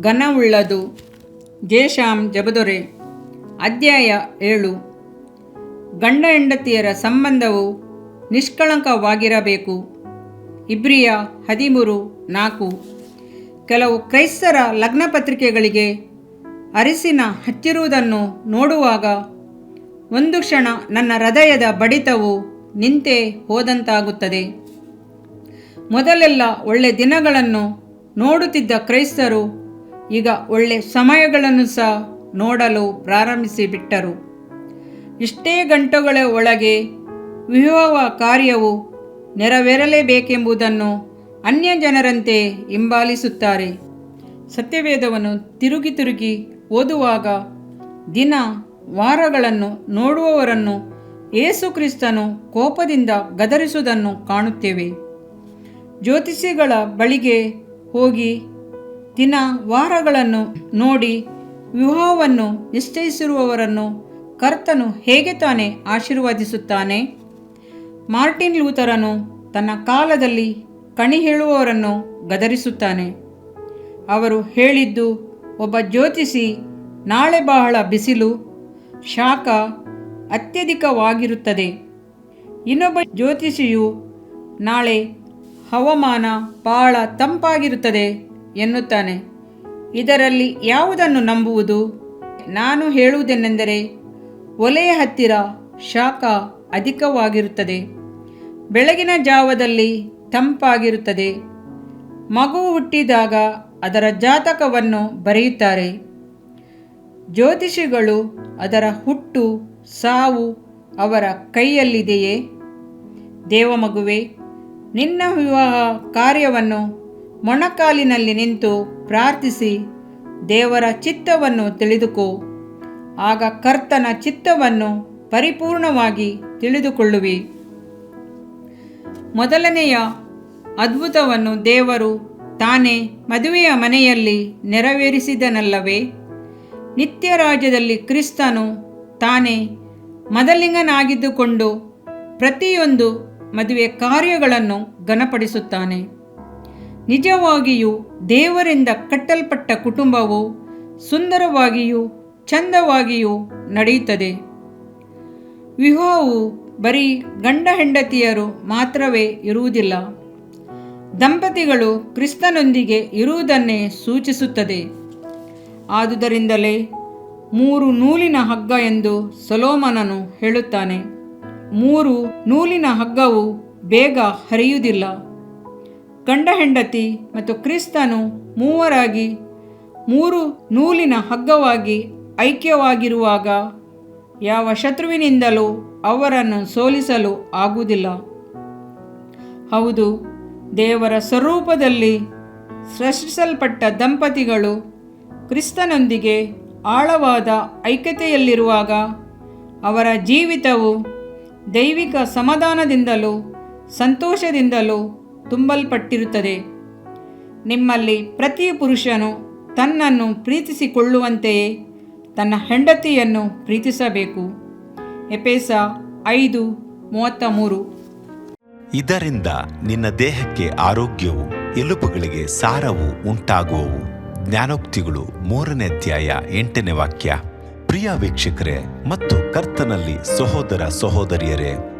ಘನವುಳ್ಳದು. ಜೇಷಾಮ್ ಜಬದೊರೆ ಅಧ್ಯಾಯ ಏಳು. ಗಂಡ ಹೆಂಡತಿಯರ ಸಂಬಂಧವು ನಿಷ್ಕಳಂಕವಾಗಿರಬೇಕು. ಇಬ್ರಿಯ ಹದಿಮೂರು ನಾಲ್ಕು. ಕೆಲವು ಕ್ರೈಸ್ತರ ಲಗ್ನ ಪತ್ರಿಕೆಗಳಿಗೆ ಅರಿಸಿನ ಹಚ್ಚಿರುವುದನ್ನು ನೋಡುವಾಗ ಒಂದು ಕ್ಷಣ ನನ್ನ ಹೃದಯದ ಬಡಿತವು ನಿಂತೇ ಹೋದಂತಾಗುತ್ತದೆ. ಮೊದಲೆಲ್ಲ ಒಳ್ಳೆ ದಿನಗಳನ್ನು ನೋಡುತ್ತಿದ್ದ ಕ್ರೈಸ್ತರು ಈಗ ಒಳ್ಳೆ ಸಮಯಗಳನ್ನು ಸಹ ನೋಡಲು ಪ್ರಾರಂಭಿಸಿ ಬಿಟ್ಟರು. ಇಷ್ಟೇ ಗಂಟೆಗಳ ಒಳಗೆ ವಿವಾಹ ಕಾರ್ಯವು ನೆರವೇರಲೇಬೇಕೆಂಬುದನ್ನು ಅನ್ಯ ಜನರಂತೆ ಹಿಂಬಾಲಿಸುತ್ತಾರೆ. ಸತ್ಯವೇದವನ್ನು ತಿರುಗಿ ತಿರುಗಿ ಓದುವಾಗ ದಿನ ವಾರಗಳನ್ನು ನೋಡುವವರನ್ನು ಯೇಸುಕ್ರಿಸ್ತನು ಕೋಪದಿಂದ ಗದರಿಸುವುದನ್ನು ಕಾಣುತ್ತೇವೆ. ಜ್ಯೋತಿಷಿಗಳ ಬಳಿಗೆ ಹೋಗಿ ದಿನ ವಾರಗಳನ್ನು ನೋಡಿ ವಿವಾಹವನ್ನು ನಿಶ್ಚಯಿಸಿರುವವರನ್ನು ಕರ್ತನು ಹೇಗೆ ತಾನೇ ಆಶೀರ್ವದಿಸುತ್ತಾನೆ? ಮಾರ್ಟಿನ್ ಲೂಥರನು ತನ್ನ ಕಾಲದಲ್ಲಿ ಕಣಿ ಹೇಳುವವರನ್ನು ಗದರಿಸುತ್ತಾನೆ. ಅವರು ಹೇಳಿದ್ದು, ಒಬ್ಬ ಜ್ಯೋತಿಷಿ ನಾಳೆ ಬಹಳ ಬಿಸಿಲು, ಶಾಖ ಅತ್ಯಧಿಕವಾಗಿರುತ್ತದೆ. ಇನ್ನೊಬ್ಬ ಜ್ಯೋತಿಷಿಯು ನಾಳೆ ಹವಾಮಾನ ಬಹಳ ತಂಪಾಗಿರುತ್ತದೆ. ಎನ್ನುತ್ತಾನೆ. ಇದರಲ್ಲಿ ಯಾವುದನ್ನು ನಂಬುವುದು? ನಾನು ಹೇಳುವುದೇನೆಂದರೆ, ಒಲೆಯ ಹತ್ತಿರ ಶಾಖ ಅಧಿಕವಾಗಿರುತ್ತದೆ. ಬೆಳಗಿನ ಜಾವದಲ್ಲಿ ತಂಪಾಗಿರುತ್ತದೆ. ಮಗು ಹುಟ್ಟಿದಾಗ ಅದರ ಜಾತಕವನ್ನು ಬರೆಯುತ್ತಾರೆ. ಜ್ಯೋತಿಷಿಗಳು ಅದರ ಹುಟ್ಟು, ಸಾವು ಅವರ ಕೈಯಲ್ಲಿದೆಯೇ? ದೇವಮಗುವೆ, ನಿನ್ನ ವಿವಾಹ ಕಾರ್ಯವನ್ನು ಮೊಣಕಾಲಿನಲ್ಲಿ ನಿಂತು ಪ್ರಾರ್ಥಿಸಿ, ದೇವರ ಚಿತ್ತವನ್ನು ತಿಳಿದುಕೋ. ಆಗ ಕರ್ತನ ಚಿತ್ತವನ್ನು ಪರಿಪೂರ್ಣವಾಗಿ ತಿಳಿದುಕೊಳ್ಳುವಿ. ಮೊದಲನೆಯ ಅದ್ಭುತವನ್ನು ದೇವರು ತಾನೇ ಮದುವೆಯ ಮನೆಯಲ್ಲಿ ನೆರವೇರಿಸಿದನಲ್ಲವೇ? ನಿತ್ಯ ರಾಜ್ಯದಲ್ಲಿ ಕ್ರಿಸ್ತನು ತಾನೇ ಮದಲಿಂಗನಾಗಿದ್ದುಕೊಂಡು ಪ್ರತಿಯೊಂದು ಮದುವೆ ಕಾರ್ಯಗಳನ್ನು ಘನಪಡಿಸುತ್ತಾನೆ. ನಿಜವಾಗಿಯೂ ದೇವರಿಂದ ಕಟ್ಟಲ್ಪಟ್ಟ ಕುಟುಂಬವು ಸುಂದರವಾಗಿಯೂ ಚಂದವಾಗಿಯೂ ನಡೆಯುತ್ತದೆ. ವಿವಾಹವು ಬರೀ ಗಂಡ ಹೆಂಡತಿಯರು ಮಾತ್ರವೇ ಇರುವುದಿಲ್ಲ. ದಂಪತಿಗಳು ಕ್ರಿಸ್ತನೊಂದಿಗೆ ಇರುವುದನ್ನೇ ಸೂಚಿಸುತ್ತದೆ. ಆದುದರಿಂದಲೇ ಮೂರು ನೂಲಿನ ಹಗ್ಗ ಎಂದು ಸೊಲೋಮನನು ಹೇಳುತ್ತಾನೆ. ಮೂರು ನೂಲಿನ ಹಗ್ಗವು ಬೇಗ ಹರಿಯುವುದಿಲ್ಲ. ಗಂಡ ಹೆಂಡತಿ ಮತ್ತು ಕ್ರಿಸ್ತನು ಮೂವರಾಗಿ ಮೂರು ನೂಲಿನ ಹಗ್ಗವಾಗಿ ಐಕ್ಯವಾಗಿರುವಾಗ ಯಾವ ಶತ್ರುವಿನಿಂದಲೂ ಅವರನ್ನು ಸೋಲಿಸಲು ಆಗುವುದಿಲ್ಲ. ಹೌದು, ದೇವರ ಸ್ವರೂಪದಲ್ಲಿ ಸೃಷ್ಟಿಸಲ್ಪಟ್ಟ ದಂಪತಿಗಳು ಕ್ರಿಸ್ತನೊಂದಿಗೆ ಆಳವಾದ ಐಕ್ಯತೆಯಲ್ಲಿರುವಾಗ ಅವರ ಜೀವಿತವು ದೈವಿಕ ಸಮಾಧಾನದಿಂದಲೂ ಸಂತೋಷದಿಂದಲೂ ತುಂಬಲ್ಪಟ್ಟಿರುತ್ತದೆ. ನಿಮ್ಮಲ್ಲಿ ಪ್ರತಿ ಪುರುಷನು ತನ್ನನ್ನು ಪ್ರೀತಿಸಿಕೊಳ್ಳುವಂತೆಯೇ ತನ್ನ ಹೆಂಡತಿಯನ್ನು ಪ್ರೀತಿಸಬೇಕು. ಎಪೇಸ ಐದು ಮೂವತ್ತ ಮೂರು ಇದರಿಂದ ನಿನ್ನ ದೇಹಕ್ಕೆ ಆರೋಗ್ಯವು ಎಲುಪುಗಳಿಗೆ ಸಾರವು ಉಂಟಾಗುವವು. ಜ್ಞಾನೋಕ್ತಿಗಳು ಮೂರನೇ ಅಧ್ಯಾಯ ಎಂಟನೇ ವಾಕ್ಯ. ಪ್ರಿಯ ವೀಕ್ಷಕರೇ, ಮತ್ತು ಕರ್ತನಲ್ಲಿ ಸಹೋದರ ಸಹೋದರಿಯರೇ